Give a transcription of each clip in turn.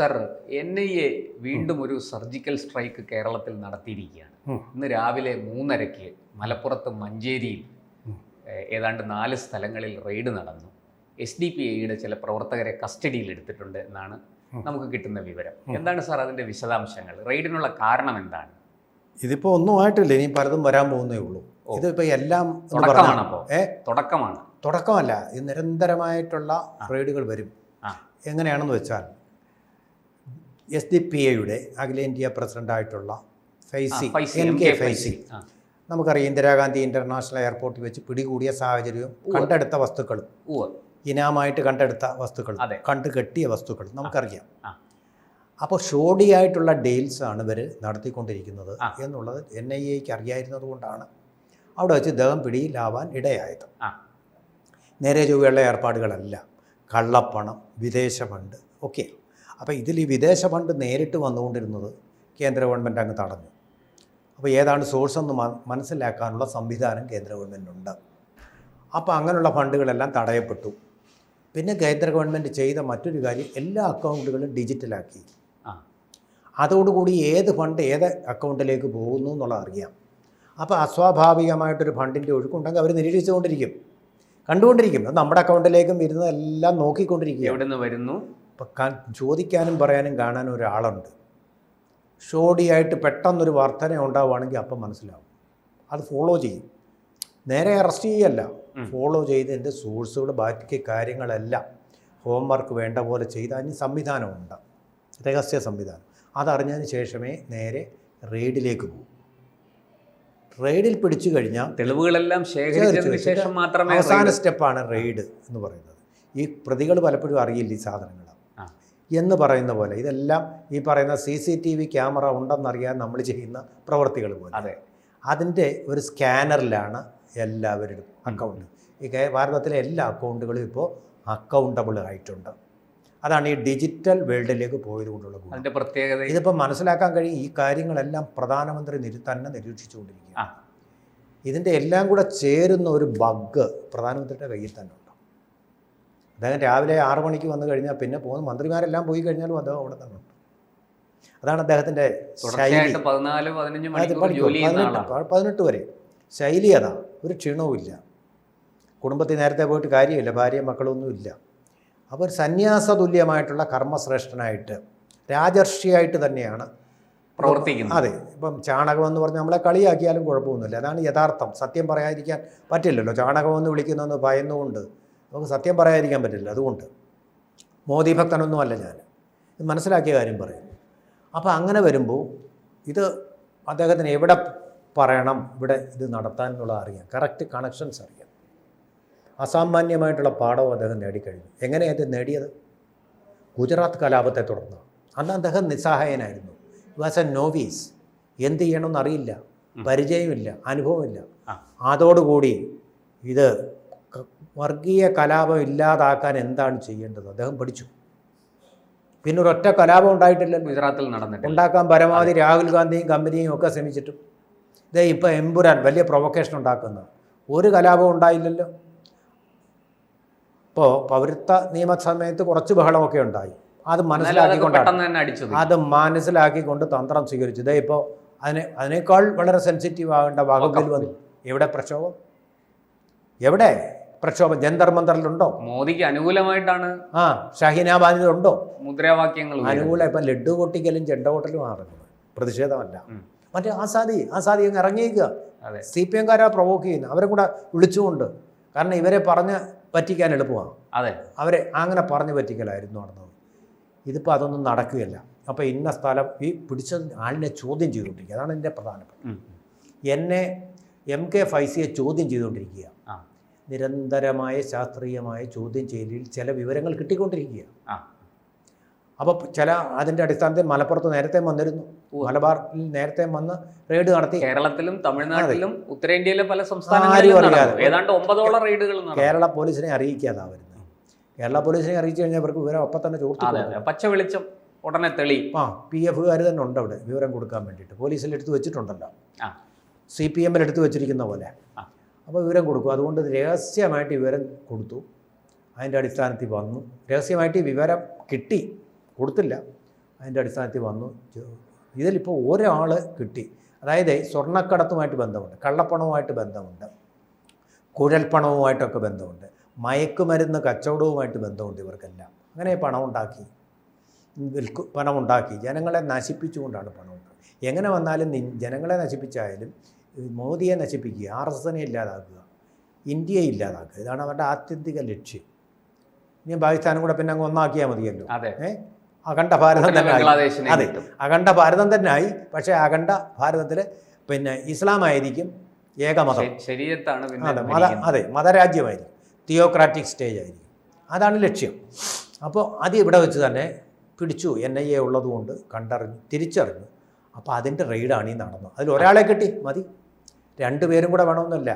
Sir N I A വീണ്ടും ഒരു surgical strike കേരളത്തിൽ നടത്തിയിരിക്കുകയാണ്. ഇന്ന് രാവിലെ മൂന്നരയ്ക്ക് മലപ്പുറത്ത് മഞ്ചേരിയിൽ ഏതാണ്ട് നാല് സ്ഥലങ്ങളിൽ റെയ്ഡ് നടന്നു. എസ് ഡി പി ഐയുടെ ചില പ്രവർത്തകരെ കസ്റ്റഡിയിൽ എടുത്തിട്ടുണ്ട് എന്നാണ് നമുക്ക് കിട്ടുന്ന വിവരം. എന്താണ് സാർ അതിന്റെ വിശദാംശങ്ങൾ? റെയ്ഡിനുള്ള കാരണം എന്താണ്? ഇതിപ്പോൾ ഒന്നും ആയിട്ടില്ല ഇനി പലതും വരാൻ പോകുന്നേ ഉള്ളൂ. ഇതിപ്പോൾ എല്ലാം തുടക്കമാണ് ഏ? തുടക്കമാണ്. തുടക്കമല്ല ഇത് നിരന്തരമായിട്ടുള്ള റെയ്ഡുകൾ വരും. എങ്ങനെയാണെന്ന് വെച്ചാൽ എസ് ഡി പി എയുടെ അഖിലേന്ത്യാ പ്രസിഡന്റായിട്ടുള്ള Faizy N M K Faizy. നമുക്കറിയാം ഇന്ദിരാഗാന്ധി ഇന്റർനാഷണൽ എയർപോർട്ടിൽ വെച്ച് പിടികൂടിയ സാഹചര്യവും കണ്ടെടുത്ത വസ്തുക്കളും ഇനാമായിട്ട് കണ്ടെടുത്ത വസ്തുക്കൾ കണ്ടു കെട്ടിയ വസ്തുക്കൾ നമുക്കറിയാം. അപ്പോൾ ഷോഡിയായിട്ടുള്ള ഡീൽസ് ആണ് ഇവർ നടത്തിക്കൊണ്ടിരിക്കുന്നത് എന്നുള്ളത് എൻ ഐ എക്ക് അറിയായിരുന്നത് കൊണ്ടാണ്. അവിടെ വെച്ച് ദേഹം പിടിയിലാവാൻ ഇടയായത്. നേരെ ചൊവ്വയുള്ള ഏർപ്പാടുകളല്ല കള്ളപ്പണം വിദേശ ഫണ്ട് ഒക്കെ അപ്പോൾ ഇതിൽ ഈ വിദേശ ഫണ്ട് നേരിട്ട് വന്നുകൊണ്ടിരുന്നത് കേന്ദ്ര ഗവൺമെന്റ് അങ്ങ് തടഞ്ഞു. അപ്പോൾ ഏതാണ് സോഴ്സ് എന്ന് മനസ്സിലാക്കാനുള്ള സംവിധാനം കേന്ദ്ര ഗവൺമെന്റുണ്ട് അപ്പോൾ അങ്ങനെയുള്ള ഫണ്ടുകളെല്ലാം തടയപ്പെട്ടു. പിന്നെ കേന്ദ്ര ഗവൺമെന്റ് ചെയ്ത മറ്റൊരു കാര്യം എല്ലാ അക്കൗണ്ടുകളും ഡിജിറ്റലാക്കി. ആ. അതോടുകൂടി ഏത് ഫണ്ട് ഏത് അക്കൗണ്ടിലേക്ക് പോകുന്നു എന്നുള്ള അറിയാം. അപ്പോൾ അസ്വാഭാവികമായിട്ടൊരു ഫണ്ടിന്റെ ഒഴുക്കുണ്ടെങ്കിൽ അവർ നിരീക്ഷിച്ചുകൊണ്ടിരിക്കും. കണ്ടുകൊണ്ടിരിക്കും. നമ്മുടെ അക്കൗണ്ടിലേക്കും വരുന്നതെല്ലാം നോക്കിക്കൊണ്ടിരിക്കുക എവിടെ നിന്ന് വരുന്നു? ഇപ്പം ചോദിക്കാനും പറയാനും കാണാനും ഒരാളുണ്ട്. ഷോഡിയായിട്ട് പെട്ടെന്നൊരു വർധന ഉണ്ടാവുകയാണെങ്കിൽ അപ്പം മനസ്സിലാവും. അത് ഫോളോ ചെയ്യും. നേരെ അറസ്റ്റ് ചെയ്യല്ല. ഫോളോ ചെയ്ത് എന്റെ സോഴ്സുകൾ ബാക്കി കാര്യങ്ങളെല്ലാം ഹോംവർക്ക് വേണ്ട പോലെ ചെയ്ത് അതിന് സംവിധാനമുണ്ട്. രഹസ്യ സംവിധാനം. അതറിഞ്ഞതിന് ശേഷമേ നേരെ റെയ്ഡിലേക്ക് പോകും. റെയ്ഡിൽ പിടിച്ചു കഴിഞ്ഞാൽ തെളിവുകളെല്ലാം ശേഖരിച്ചതിന് ശേഷം മാത്രമേ അവസാന സ്റ്റെപ്പാണ് റെയ്ഡ് എന്ന് പറയുന്നത്. ഈ പ്രതികൾ പലപ്പോഴും അറിയില്ല ഈ സാധനങ്ങൾ. എന്ന് പറയുന്ന പോലെ. ഇതെല്ലാം ഈ പറയുന്ന C C T V camera ഉണ്ടെന്നറിയാൻ നമ്മൾ ചെയ്യുന്ന പ്രവർത്തികൾ പോലെ. അതെ. അതിന്റെ ഒരു സ്കാനറിലാണ് എല്ലാവരുടെയും അക്കൗണ്ട്. ഈ ഭാരതത്തിലെ എല്ലാ അക്കൗണ്ടുകളും ഇപ്പോൾ അക്കൗണ്ടബിൾ ആയിട്ടുണ്ട്. അതാണ് ഈ ഡിജിറ്റൽ വേൾഡിലേക്ക് പോയത് കൊണ്ടുള്ള അതിന്റെ പ്രത്യേകത ഇതിപ്പോൾ മനസ്സിലാക്കാൻ കഴിയും ഈ കാര്യങ്ങളെല്ലാം പ്രധാനമന്ത്രി നിരി തന്നെ നിരീക്ഷിച്ചുകൊണ്ടിരിക്കുക ഇതിന്റെ എല്ലാം കൂടെ ചേരുന്ന ഒരു ബഗ് പ്രധാനമന്ത്രിയുടെ കയ്യിൽ തന്നെ അദ്ദേഹം രാവിലെ ആറ് മണിക്ക് വന്നു കഴിഞ്ഞാൽ പിന്നെ പോകുന്ന. മന്ത്രിമാരെല്ലാം പോയി കഴിഞ്ഞാലും അദ്ദേഹം അവിടെ തന്നെ അതാണ് അദ്ദേഹത്തിന്റെ ശൈലി. പതിനെട്ട് പതിനെട്ട് വരെ. ശൈലി അതാ ഒരു ക്ഷീണവുമില്ല കുടുംബത്തിൽ നേരത്തെ പോയിട്ട് കാര്യമില്ല ഭാര്യയും മക്കളൊന്നുമില്ല അപ്പോൾ ഒരു സന്യാസ തുല്യമായിട്ടുള്ള കർമ്മശ്രേഷ്ഠനായിട്ട് രാജർഷിയായിട്ട് തന്നെയാണ് പ്രവർത്തിക്കുന്നത്. അതെ ഇപ്പം ചാണകം എന്ന് പറഞ്ഞാൽ നമ്മളെ കളിയാക്കിയാലും കുഴപ്പമൊന്നുമില്ല. അതാണ് യഥാർത്ഥം. സത്യം പറയാതിരിക്കാൻ പറ്റില്ലല്ലോ. ചാണകം എന്ന് വിളിക്കുന്നതെന്ന് ഭയന്നുകൊണ്ട് നമുക്ക് സത്യം പറയാതിരിക്കാൻ പറ്റില്ല അതുകൊണ്ട്. മോദി ഭക്തനൊന്നുമല്ല ഞാൻ. ഇത് മനസ്സിലാക്കിയ കാര്യം പറയും. അപ്പോൾ അങ്ങനെ വരുമ്പോൾ ഇത് അദ്ദേഹത്തിന് എവിടെ പറയണം ഇവിടെ ഇത് നടത്താൻ എന്നുള്ളത് അറിയാം. കറക്റ്റ് കണക്ഷൻസ് അറിയാം. അസാമാന്യമായിട്ടുള്ള പാഠവും അദ്ദേഹം നേടിക്കഴിഞ്ഞു. എങ്ങനെയാണ് ഇത് നേടിയത്? ഗുജറാത്ത് കലാപത്തെ തുടർന്ന്. അന്ന് അദ്ദേഹം നിസ്സഹായനായിരുന്നു. വാസ് എ നോവീസ് എന്ത് ചെയ്യണമെന്നറിയില്ല പരിചയമില്ല. അനുഭവമില്ല. അതോടുകൂടി ഇത് വർഗീയ കലാപം ഇല്ലാതാക്കാൻ എന്താണ് ചെയ്യേണ്ടത്? അദ്ദേഹം പഠിച്ചു. പിന്നെ ഒരൊറ്റ കലാപം ഉണ്ടായിട്ടില്ലല്ലോ. ഗുജറാത്തിൽ നടന്നിട്ട് ഉണ്ടാക്കാൻ പരമാവധി രാഹുൽ ഗാന്ധിയും കമ്പനിയും ഒക്കെ ശ്രമിച്ചിട്ടും. ഇതേ ഇപ്പോൾ എമ്പുരാൻ വലിയ പ്രൊവക്കേഷൻ ഉണ്ടാക്കുന്നത് ഒരു കലാപം ഉണ്ടായില്ലല്ലോ. ഇപ്പോൾ പൗരത്വ നിയമ സമയത്ത് കുറച്ച് ബഹളമൊക്കെ ഉണ്ടായി. അത് മനസ്സിലാക്കിക്കൊണ്ട് അത് മനസ്സിലാക്കിക്കൊണ്ട് തന്ത്രം സ്വീകരിച്ചു. ഇതേ ഇപ്പോൾ അതിനെ അതിനേക്കാൾ വളരെ സെൻസിറ്റീവ് ആകേണ്ട വകുപ്പിൽ വന്നു. എവിടെ പ്രക്ഷോഭം? എവിടെ? പ്രക്ഷോഭം ജന്തർ മന്ദറിലുണ്ടോ മോദിക്ക് അനുകൂലമായിട്ടാണ് ആ ഷഹീനാബാദിലുണ്ടോ? മുദ്രാവാക്യങ്ങൾ. അനുകൂല ഇപ്പം ലഡ്ഡു പൊട്ടിക്കലും ചെണ്ട പൊട്ടലും നടക്കുന്നത് പ്രതിഷേധമല്ല. മറ്റേ ആസാദി ആസാദി അങ്ങ് ഇറങ്ങിയേക്കുക. സി പി എംകാരാ പ്രൊവോക്ക് ചെയ്യുന്നത് അവരെ കൂടെ വിളിച്ചുകൊണ്ട്. കാരണം ഇവരെ പറഞ്ഞ് പറ്റിക്കാൻ എളുപ്പമാണ് അതെ. അവരെ അങ്ങനെ പറഞ്ഞ് പറ്റിക്കലായിരുന്നു നടന്നത്. ഇതിപ്പോൾ അതൊന്നും നടക്കുകയല്ല. അപ്പോൾ ഇന്ന സ്ഥലം ഈ പിടിച്ച ആളിനെ ചോദ്യം ചെയ്തുകൊണ്ടിരിക്കുക. അതാണ് എന്റെ പ്രധാനപ്പെട്ട. എന്നെ എം കെ ഫൈസിയെ ചോദ്യം ചെയ്തുകൊണ്ടിരിക്കുക. നിരന്തരമായ ശാസ്ത്രീയമായ ചോദ്യം ചെയ്യലിൽ ചില വിവരങ്ങൾ കിട്ടിക്കൊണ്ടിരിക്കുക ആ. അപ്പോൾ ചില അതിന്റെ അടിസ്ഥാനത്തിൽ മലപ്പുറത്ത് നേരത്തെ വന്നിരുന്നു. മലബാറിൽ നേരത്തെ വന്ന് റെയ്ഡ് നടത്തി. കേരളത്തിലും തമിഴ്നാട്ടിലും ഉത്തരേന്ത്യയിലെ പല സംസ്ഥാനങ്ങളിലും. ഏതാണ്ട് ഒമ്പതോളം റെയ്ഡുകൾ കേരള പോലീസിനെ അറിയിക്കാതാ വരുന്നത് കേരള പോലീസിനെ അറിയിച്ചു കഴിഞ്ഞാൽ അവർക്ക് വിവരം അപ്പം തന്നെ ചോർത്തി പച്ച വെളിച്ചം ഉടനെ തെളി. ആ പി എഫുകാർ തന്നെ ഉണ്ട് അവിടെ വിവരം കൊടുക്കാൻ വേണ്ടിയിട്ട്. പോലീസിൽ എടുത്തു വെച്ചിട്ടുണ്ടല്ലോ. സി പി എമ്മിൽ എടുത്തു വെച്ചിരിക്കുന്ന പോലെ. അപ്പോൾ വിവരം കൊടുക്കും. അതുകൊണ്ട് രഹസ്യമായിട്ട് വിവരം കൊടുത്തു. അതിന്റെ അടിസ്ഥാനത്തിൽ വന്നു. രഹസ്യമായിട്ട് വിവരം കിട്ടി. കൊടുത്തില്ല. അതിന്റെ അടിസ്ഥാനത്തിൽ വന്നു. ഇതിലിപ്പോൾ ഒരാൾ കിട്ടി. അതായത് സ്വർണക്കടത്തുമായിട്ട് ബന്ധമുണ്ട്. കള്ളപ്പണവുമായിട്ട് ബന്ധമുണ്ട്. കുഴൽപ്പണവുമായിട്ടൊക്കെ ബന്ധമുണ്ട്. മയക്കുമരുന്ന് കച്ചവടവുമായിട്ട് ബന്ധമുണ്ട് ഇവർക്കെല്ലാം. അങ്ങനെ പണം ഉണ്ടാക്കി വിൽക്കു പണമുണ്ടാക്കി. ജനങ്ങളെ നശിപ്പിച്ചുകൊണ്ടാണ് പണം ഉണ്ടാക്കി എങ്ങനെ വന്നാലും ജനങ്ങളെ നശിപ്പിച്ചായാലും മോദിയെ നശിപ്പിക്കുക ആർ എസ് എസിനെ ഇല്ലാതാക്കുക ഇന്ത്യയെ ഇല്ലാതാക്കുക ഇതാണ് അവരുടെ ആത്യന്തിക ലക്ഷ്യം. ഇനി പാകിസ്ഥാനും കൂടെ പിന്നെ അങ്ങ് ഒന്നാക്കിയാൽ മതിയല്ലോ. അഖണ്ഡ ഭാരതം തന്നെ അതെ. അഖണ്ഡ ഭാരതം തന്നെ ആയി പക്ഷേ അഖണ്ഡ ഭാരതത്തിൽ പിന്നെ ഇസ്ലാമായിരിക്കും ഏകമതം. ശരീരത്താണ് അതെ മത അതെ മതരാജ്യമായിരിക്കും തിയോക്രാറ്റിക് സ്റ്റേജ് ആയിരിക്കും അതാണ് ലക്ഷ്യം. അപ്പോൾ അത് ഇവിടെ വെച്ച് തന്നെ പിടിച്ചു എൻ ഐ എ ഉള്ളതുകൊണ്ട് കണ്ടറിഞ്ഞു തിരിച്ചറിഞ്ഞു. അപ്പോൾ അതിന്റെ റെയ്ഡാണ് ഈ നടന്നത്. അതിൽ ഒരാളെ കിട്ടി മതി. രണ്ടുപേരും കൂടെ വേണമെന്നില്ല.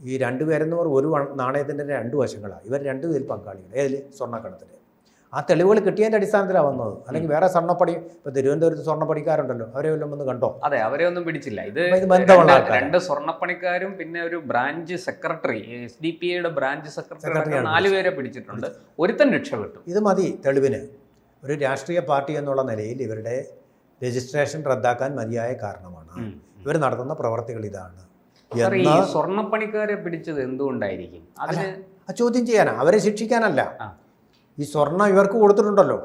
ഈ രണ്ടുപേരെന്ന് പറഞ്ഞാൽ ഒരു നാണയത്തിന്റെ രണ്ട് വശങ്ങളാണ് ഇവർ രണ്ടു ഇതിൽ പങ്കാളികൾ ഏതിൽ സ്വർണക്കടത്തിൽ ആ തെളിവുകൾ കിട്ടിയതിന്റെ അടിസ്ഥാനത്തിലാണ് വന്നത്. അല്ലെങ്കിൽ വേറെ സ്വർണപ്പടി ഇപ്പോൾ തിരുവനന്തപുരത്ത് സ്വർണപ്പണിക്കാരുണ്ടല്ലോ. അവരെ വല്ലതും ഒന്ന് കണ്ടോ? അതെ അവരെ ഒന്നും പിടിച്ചില്ല. ഇത് ബന്ധമുള്ള രണ്ട് സ്വർണപ്പണിക്കാരും പിന്നെ ഒരു branch secretary S D P ഐയുടെ ബ്രാഞ്ച് സെക്രട്ടറി നാലുപേരെ പിടിച്ചിട്ടുണ്ട്. ഒരുത്തൻ രക്ഷപ്പെട്ടു ഇത് മതി തെളിവിന്. ഒരു രാഷ്ട്രീയ പാർട്ടി എന്നുള്ള നിലയിൽ ഇവരുടെ രജിസ്ട്രേഷൻ റദ്ദാക്കാൻ മതിയായ കാരണമാണ്. ഇവർ നടത്തുന്ന പ്രവർത്തികൾ ഇതാണ്. ഈ സ്വർണപ്പണിക്കാരെ പിടിച്ചത് എന്തുകൊണ്ടായിരിക്കും? അതിന് ആ ചോദ്യം ചെയ്യാനാ. അവരെ ശിക്ഷിക്കാനല്ല. ഈ സ്വർണം ഇവർക്ക് കൊടുത്തിട്ടുണ്ടല്ലോ.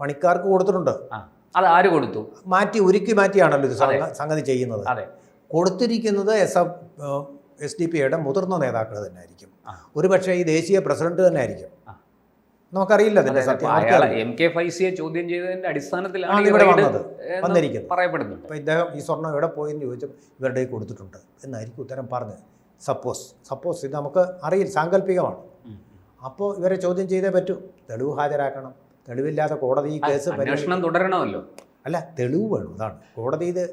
പണിക്കാർക്ക് കൊടുത്തിട്ടുണ്ട്. അത് ആര് കൊടുത്തു? മാറ്റി ഒരുക്കി മാറ്റിയാണല്ലോ ഇത് സംഗതി ചെയ്യുന്നത്. കൊടുത്തിരിക്കുന്നത് S F S D P ഐയുടെ മുതിർന്ന നേതാക്കൾ തന്നെ ആയിരിക്കും. ഒരുപക്ഷെ ഈ ദേശീയ പ്രസിഡന്റ് തന്നെ ആയിരിക്കും. നമുക്കറിയില്ല അതിന്റെ സത്യം. എം കെ ഫൈസിയെ ചോദ്യം ചെയ്തതിന്റെ അടിസ്ഥാനത്തിലാണ് ഇവിടെ വന്നത് വന്നിരിക്കുന്നത്. പറയപ്പെടുന്നുണ്ട്. അപ്പോൾ ഇദ്ദേഹം ഈ സ്വർണം എവിടെ പോയി എന്ന് ചോദിച്ചു ഇവരുടെ കൊടുത്തിട്ടുണ്ട് എന്നായിരിക്കും ഉത്തരം പറഞ്ഞത്. സപ്പോസ് സപ്പോസ് ഇത് നമുക്ക് അറിയില്ല സാങ്കല്പികമാണ്. അപ്പോൾ ഇവരെ ചോദ്യം ചെയ്തേ പറ്റൂ. തെളിവ് ഹാജരാക്കണം. തെളിവില്ലാതെ കോടതി ഈ കേസ് പരീക്ഷണം അന്വേഷണം തുടരണമല്ലോ. അല്ല തെളിവ് വേണം അതാണ്. കോടതി ഇത്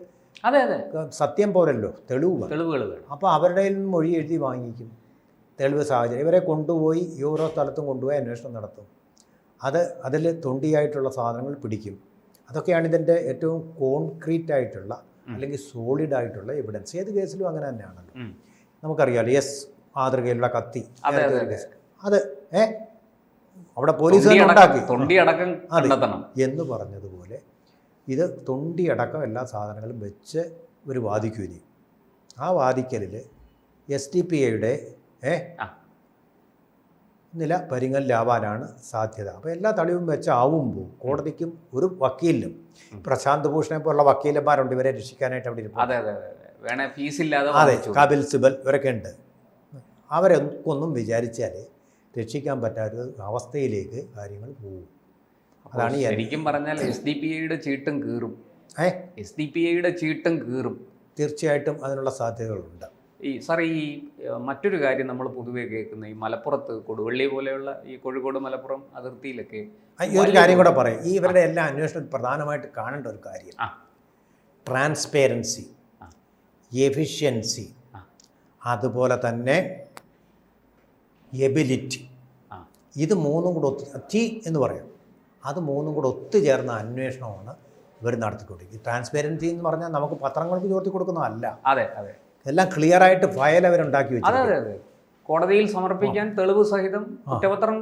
അതെ അതെ. സത്യം പോരല്ലോ തെളിവ് തെളിവുകൾ വേണം. അപ്പോൾ അവരുടെ മൊഴി എഴുതി വാങ്ങിക്കും. തെളിവ് സാഹചര്യം. ഇവരെ കൊണ്ടുപോയി യൂറോ ഓരോ സ്ഥലത്തും കൊണ്ടുപോയി അന്വേഷണം നടത്തും. അത് അതിൽ തൊണ്ടിയായിട്ടുള്ള സാധനങ്ങൾ പിടിക്കും. അതൊക്കെയാണ് ഇതിന്റെ ഏറ്റവും കോൺക്രീറ്റ് ആയിട്ടുള്ള അല്ലെങ്കിൽ സോളിഡ് ആയിട്ടുള്ള എവിഡൻസ് ഏത് കേസിലും അങ്ങനെ തന്നെയാണല്ലോ. നമുക്കറിയാമല്ലോ യെസ് മാതൃകയിലുള്ള കത്തി. അതെ, ഏ? അവിടെ പോലീസ് ഉണ്ടാക്കി. എന്ന് പറഞ്ഞതുപോലെ ഇത് തൊണ്ടിയടക്കം എല്ലാ സാധനങ്ങളും വെച്ച് ഒരു വാദിക്കുകയും ആ വാദിക്കലിൽ എസ് ടി പി ഐയുടെ ഏ. നില പരിങ്ങലിലാവാനാണ് സാധ്യത. അപ്പോൾ എല്ലാ തെളിവും വെച്ചാവുമ്പോൾ കോടതിക്കും ഒരു വക്കീലിനും പ്രശാന്ത് ഭൂഷണെ പോലുള്ള വക്കീലന്മാരുണ്ട് ഇവരെ രക്ഷിക്കാനായിട്ട് അവിടെ ഇരിക്കും അതെ. കപിൽ സിബൽ ഇവരൊക്കെ ഉണ്ട്. അവരെ ഒന്നും വിചാരിച്ചാൽ രക്ഷിക്കാൻ പറ്റാത്ത അവസ്ഥയിലേക്ക് കാര്യങ്ങൾ പോകും. അതാണ് ശരിക്കും പറഞ്ഞാൽ എസ് ഡി പി ഐയുടെ ചീട്ടും കീറും. ഏ? എസ് ഡി പി ഐയുടെ ചീട്ടും കീറും. തീർച്ചയായിട്ടും അതിനുള്ള സാധ്യതകളുണ്ട്. ഈ സാർ ഈ മറ്റൊരു കാര്യം നമ്മൾ പൊതുവെ കേൾക്കുന്ന ഈ മലപ്പുറത്ത് കൊടുവള്ളി പോലെയുള്ള ഈ കോഴിക്കോട് മലപ്പുറം അതിർത്തിയിലൊക്കെ ഈ ഒരു കാര്യം കൂടെ പറയാം. ഈ ഇവരുടെ എല്ലാ അന്വേഷണത്തിൽ പ്രധാനമായിട്ട് കാണേണ്ട ഒരു കാര്യം. ട്രാൻസ്പേരൻസി ട്രാൻസ്പെറൻസി എഫിഷ്യൻസി അതുപോലെ തന്നെ എബിലിറ്റി ഇത് മൂന്നും കൂടെ ഒത്തു ടി എന്ന് പറയാം. അത് മൂന്നും കൂടെ ഒത്തുചേർന്ന അന്വേഷണമാണ് ഇവർ നടത്തിക്കൊണ്ടിരിക്കുന്നത്. ട്രാൻസ്പെറൻസി എന്ന് പറഞ്ഞാൽ നമുക്ക് പത്രങ്ങൾക്ക് ചോർത്തി കൊടുക്കുന്നതല്ല. അതെ അതെ. എല്ലാം ക്ലിയർ ആയിട്ട് ഫയൽ അവരുണ്ടാക്കി അതെ വെച്ചിട്ടുണ്ട് അതെ അതെ. കോടതിയിൽ സമർപ്പിക്കാൻ തെളിവ് സഹിതം കുറ്റപത്രം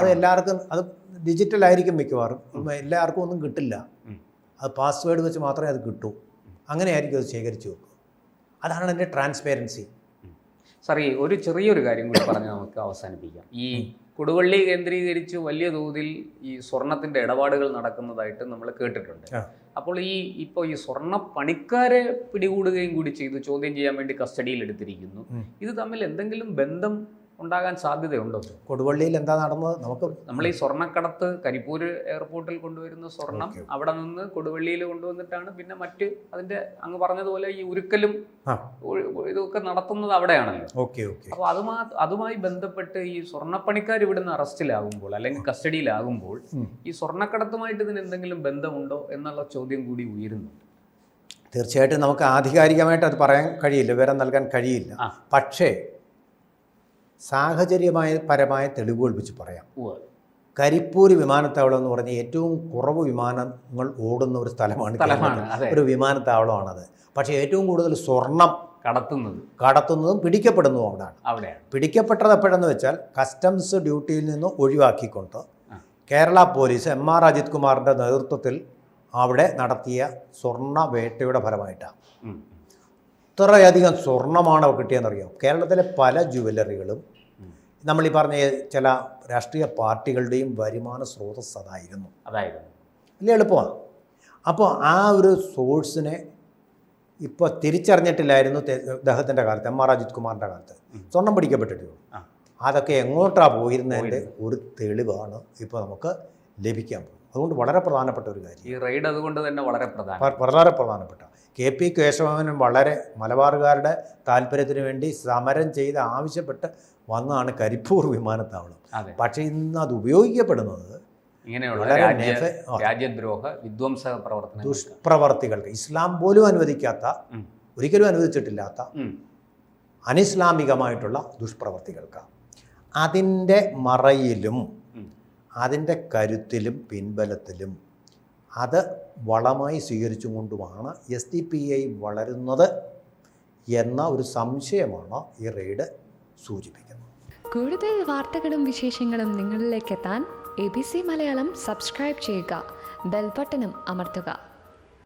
അത് എല്ലാവർക്കും അത് ഡിജിറ്റൽ ആയിരിക്കും മിക്കവാറും എല്ലാവർക്കും ഒന്നും കിട്ടില്ല. അത് പാസ്വേഡ് വെച്ച് മാത്രമേ അത് കിട്ടൂ. അങ്ങനെയായിരിക്കും അത് ശേഖരിച്ചു വെക്കുക. അതാണ് എന്റെ ട്രാൻസ്പെറൻസി. സാർ ഈ ഒരു ചെറിയൊരു കാര്യം കൂടി പറഞ്ഞ് നമുക്ക് അവസാനിപ്പിക്കാം. ഈ കൊടുവള്ളി കേന്ദ്രീകരിച്ച് വലിയ തോതിൽ ഈ സ്വർണത്തിന്റെ ഇടപാടുകൾ നടക്കുന്നതായിട്ട് നമ്മൾ കേട്ടിട്ടുണ്ട്. അപ്പോൾ ഈ ഇപ്പോൾ ഈ സ്വർണ പണിക്കാരെ പിടികൂടുകയും കൂടി ചെയ്തു ചോദ്യം ചെയ്യാൻ വേണ്ടി കസ്റ്റഡിയിൽ എടുത്തിരിക്കുന്നു. ഇത് തമ്മിൽ എന്തെങ്കിലും ബന്ധം ഉണ്ടാകാൻ സാധ്യതയുണ്ടോ? കൊടുവള്ളിയിൽ എന്താ നടന്നത്? നമുക്ക് നമ്മൾ ഈ സ്വർണക്കടത്ത് കരിപ്പൂര് എയർപോർട്ടിൽ കൊണ്ടുവരുന്ന സ്വർണം അവിടെ നിന്ന് കൊടുവള്ളിയിൽ കൊണ്ടുവന്നിട്ടാണ്. പിന്നെ മറ്റ് അതിന്റെ അങ്ങ് പറഞ്ഞതുപോലെ ഈ ഉരുക്കലും ഇതൊക്കെ നടത്തുന്നത് അവിടെയാണല്ലോ. Okay okay. അപ്പോൾ അതുമാ അതുമായി ബന്ധപ്പെട്ട് ഈ സ്വർണപ്പണിക്കാർ ഇവിടുന്ന് അറസ്റ്റിലാകുമ്പോൾ അല്ലെങ്കിൽ കസ്റ്റഡിയിലാകുമ്പോൾ. ഈ സ്വർണക്കടത്തുമായിട്ട് ഇതിന് എന്തെങ്കിലും ബന്ധമുണ്ടോ എന്നുള്ള ചോദ്യം കൂടി ഉയരുന്നു. തീർച്ചയായിട്ടും നമുക്ക് ആധികാരികമായിട്ട് അത് പറയാൻ കഴിയില്ല വിവരം നൽകാൻ കഴിയില്ല. പക്ഷേ സാഹചര്യമായ പരമായ തെളിവുകൾ വെച്ച് പറയാം. കരിപ്പൂരി കരിപ്പൂർ വിമാനത്താവളം എന്ന് പറഞ്ഞ ഏറ്റവും കുറവ് വിമാനങ്ങൾ ഓടുന്ന ഒരു സ്ഥലമാണ് ഒരു വിമാനത്താവളമാണത്. പക്ഷേ ഏറ്റവും കൂടുതൽ സ്വർണം കടത്തുന്നത്. കടത്തുന്നതും പിടിക്കപ്പെടുന്നതും അവിടെയാണ്. അവിടെയാണ്. പിടിക്കപ്പെട്ടത് എപ്പോഴെന്ന് വെച്ചാൽ കസ്റ്റംസ് ഡ്യൂട്ടിയിൽ നിന്ന് ഒഴിവാക്കിക്കൊണ്ട്. Kerala police M R Ajith കുമാറിന്റെ നേതൃത്വത്തിൽ അവിടെ നടത്തിയ സ്വർണ വേട്ടയുടെ ഫലമായിട്ടാണ്. ഉം. ഇത്രയധികം സ്വർണമാണ് കിട്ടിയെന്നറിയാം? കേരളത്തിലെ പല ജുവലറികളും. നമ്മൾ ഈ പറഞ്ഞ ചില രാഷ്ട്രീയ പാർട്ടികളുടെയും വരുമാന സ്രോതസ് അതായിരുന്നു. അതായിരുന്നു. വലിയ എളുപ്പമാണ്. അപ്പോൾ ആ ഒരു സോഴ്സിനെ ഇപ്പോൾ തിരിച്ചറിഞ്ഞിട്ടില്ലായിരുന്നു അദ്ദേഹത്തിന്റെ കാലത്ത് എം ആർ അജിത് കുമാറിന്റെ കാലത്ത്. സ്വർണം പിടിക്കപ്പെട്ടിട്ടുള്ളൂ. അതൊക്കെ എങ്ങോട്ടാണ് പോയിരുന്നതിന്റെ ഒരു തെളിവാണ് ഇപ്പോൾ നമുക്ക് ലഭിക്കാൻ പോകുന്നത്. അതുകൊണ്ട് വളരെ പ്രധാനപ്പെട്ട ഒരു കാര്യം. ഈ റെയ്ഡ് അതുകൊണ്ട് തന്നെ വളരെ പ്രധാന. വളരെ പ്രധാനപ്പെട്ട. കെ പി കേശവനും വളരെ മലബാറുകാരുടെ താല്പര്യത്തിന് വേണ്ടി സമരം ചെയ്ത് ആവശ്യപ്പെട്ട് വന്നതാണ് കരിപ്പൂർ വിമാനത്താവളം. പക്ഷേ ഇന്ന് അത് ഉപയോഗിക്കപ്പെടുന്നത് ഇങ്ങനെയുള്ള. രാജ്യദ്രോഹ വിധ്വംസക പ്രവർത്തന ദുഷ്പ്രവർത്തികൾക്ക് ഇസ്ലാം പോലും അനുവദിക്കാത്ത ഒരിക്കലും അനുവദിച്ചിട്ടില്ലാത്ത അനിസ്ലാമികമായിട്ടുള്ള ദുഷ്പ്രവർത്തികൾക്ക്. അതിന്റെ മറയിലും അതിന്റെ കരുത്തിലും പിൻബലത്തിലും അത് വളമായി സ്വീകരിച്ചും കൊണ്ടുമാണ് എസ് ഡി പി ഐ വളരുന്നത് എന്ന ഒരു സംശയമാണ് ഈ റെയ്ഡ് സൂചിപ്പിക്കുന്നത്. കൂടുതൽ വാർത്തകളും വിശേഷങ്ങളും നിങ്ങളിലേക്ക് എത്താൻ A B C Malayalam subscribe ചെയ്യുക. ബെൽബട്ടനും അമർത്തുക.